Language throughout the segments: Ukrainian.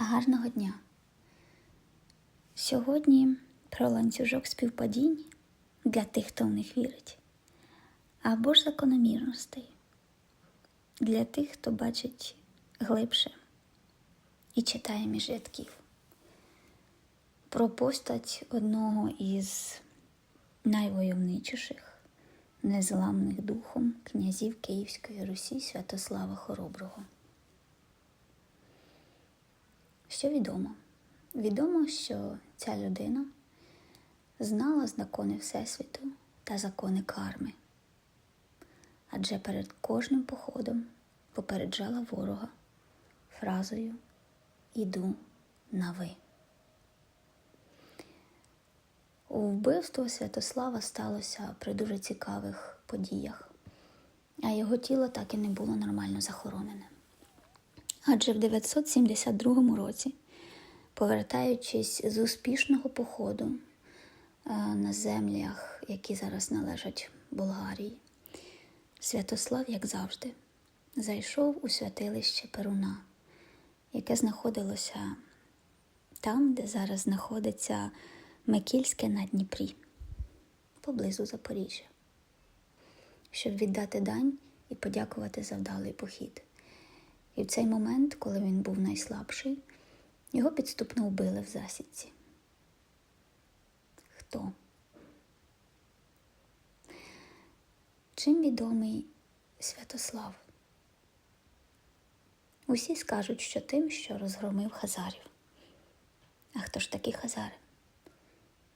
Гарного дня! Сьогодні про ланцюжок співпадінь для тих, хто в них вірить, або ж закономірностей для тих, хто бачить глибше і читає між рядків. Про постать одного із найвойовничіших, незламних духом князів Київської Русі Святослава Хороброго. Що відомо? Відомо, що ця людина знала закони Всесвіту та закони карми, адже перед кожним походом попереджала ворога фразою Іду на ви. Вбивство Святослава сталося при дуже цікавих подіях, а його тіло так і не було нормально захоронене. Адже в 972 році, повертаючись з успішного походу е, на землях, які зараз належать Болгарії, Святослав, як завжди, зайшов у святилище Перуна, яке знаходилося там, де зараз знаходиться Микільське на Дніпрі, поблизу Запоріжжя, щоб віддати дань і подякувати за вдалий похід. І в цей момент, коли він був найслабший, його підступно вбили в засідці. Хто? Чим відомий Святослав? Усі скажуть, що тим, що розгромив Хазарів. А хто ж такі Хазари?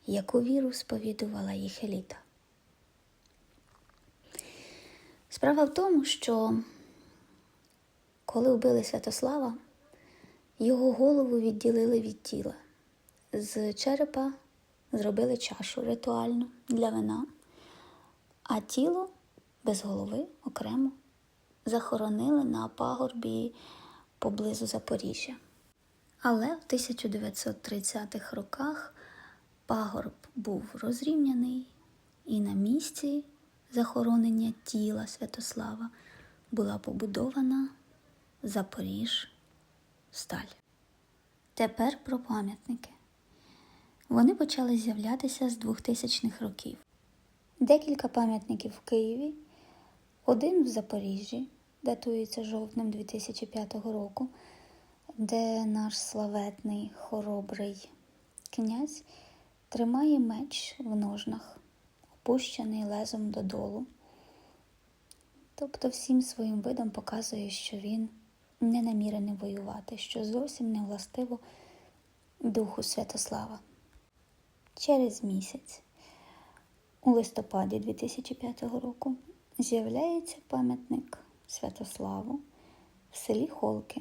Яку віру сповідувала їх еліта? Справа в тому, що коли вбили Святослава, його голову відділили від тіла. З черепа зробили чашу ритуальну для вина, а тіло без голови окремо захоронили на пагорбі поблизу Запоріжжя. Але в 1930-х роках пагорб був розрівняний, і на місці захоронення тіла Святослава була побудована Запоріж сталь. Тепер про пам'ятники. Вони почали з'являтися з 2000-х років. Декілька пам'ятників в Києві, один в Запоріжжі, датується жовтнем 2005 року, де наш славетний хоробрий князь тримає меч в ножнах, опущений лезом додолу. Тобто всім своїм видом показує, що він не намірений воювати, що зовсім не властиво духу Святослава. Через місяць, у листопаді 2005 року, з'являється пам'ятник Святославу в селі Холки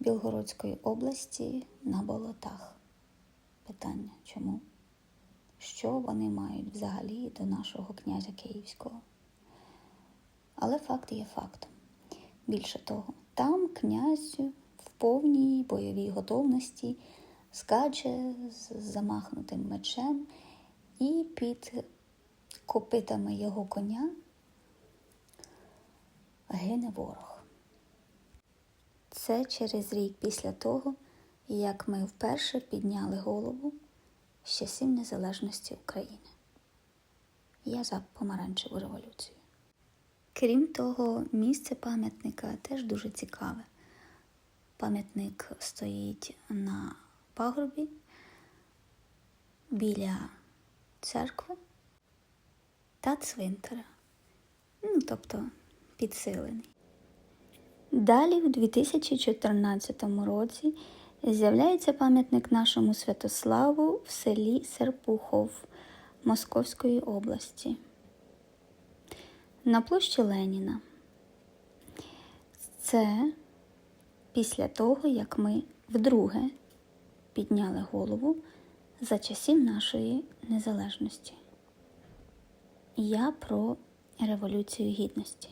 Білгородської області на болотах. Питання чому? Що вони мають взагалі до нашого князя Київського? Але факт є фактом. Більше того, там князь в повній бойовій готовності скаче з замахнутим мечем і під копитами його коня гине ворог. Це через рік після того, як ми вперше підняли голову з часів незалежності України. Я за помаранчеву революцію. Крім того, місце пам'ятника теж дуже цікаве. Пам'ятник стоїть на пагорбі біля церкви та цвинтара, ну, тобто підсилений. Далі, в 2014 році, з'являється пам'ятник нашому Святославу в селі Серпухов Московської області на площі Леніна. Це після того, як ми вдруге підняли голову за часів нашої незалежності. Я про Революцію Гідності.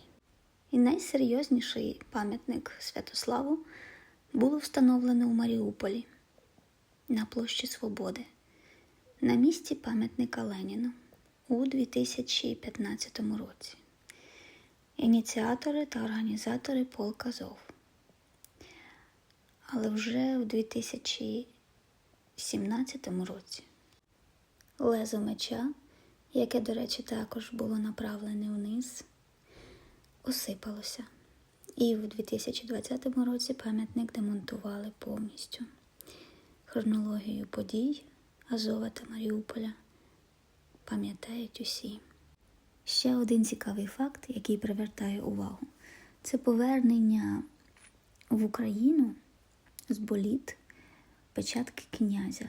І найсерйозніший пам'ятник Святославу було встановлено у Маріуполі на площі Свободи на місці пам'ятника Леніну у 2015 році. Ініціатори та організатори полк Азов. але вже у 2017 році. Лезо меча, яке, до речі, також було направлене вниз, осипалося. І в 2020 році пам'ятник демонтували повністю. Хронологію подій Азова та Маріуполя пам'ятають усі. Ще один цікавий факт, який привертає увагу, це повернення в Україну з боліт печатки князя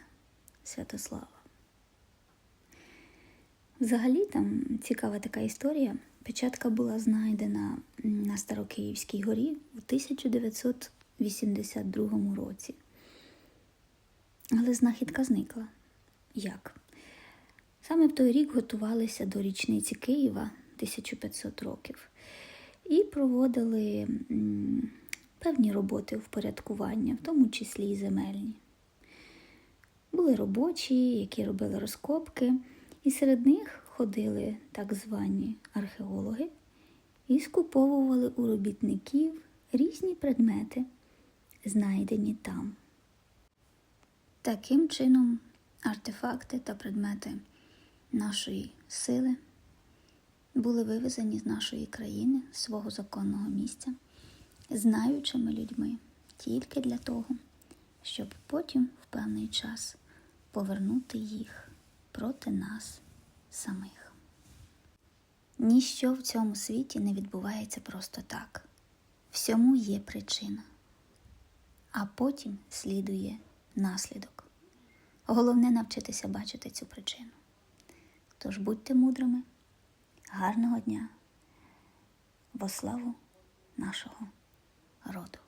Святослава. Взагалі там цікава така історія. Печатка була знайдена на Старокиївській горі у 1982 році. Але знахідка зникла. Як? Саме в той рік готувалися до річниці Києва 1500 років і проводили певні роботи впорядкування, в тому числі і земельні. Були робочі, які робили розкопки, і серед них ходили так звані археологи і скуповували у робітників різні предмети, знайдені там. Таким чином, артефакти та предмети нашої сили були вивезені з нашої країни, свого законного місця, знаючими людьми тільки для того, щоб потім в певний час повернути їх проти нас самих. Ніщо в цьому світі не відбувається просто так. Всьому є причина, а потім слідує наслідок. Головне навчитися бачити цю причину. Тож будьте мудрими, гарного дня во славу нашого роду.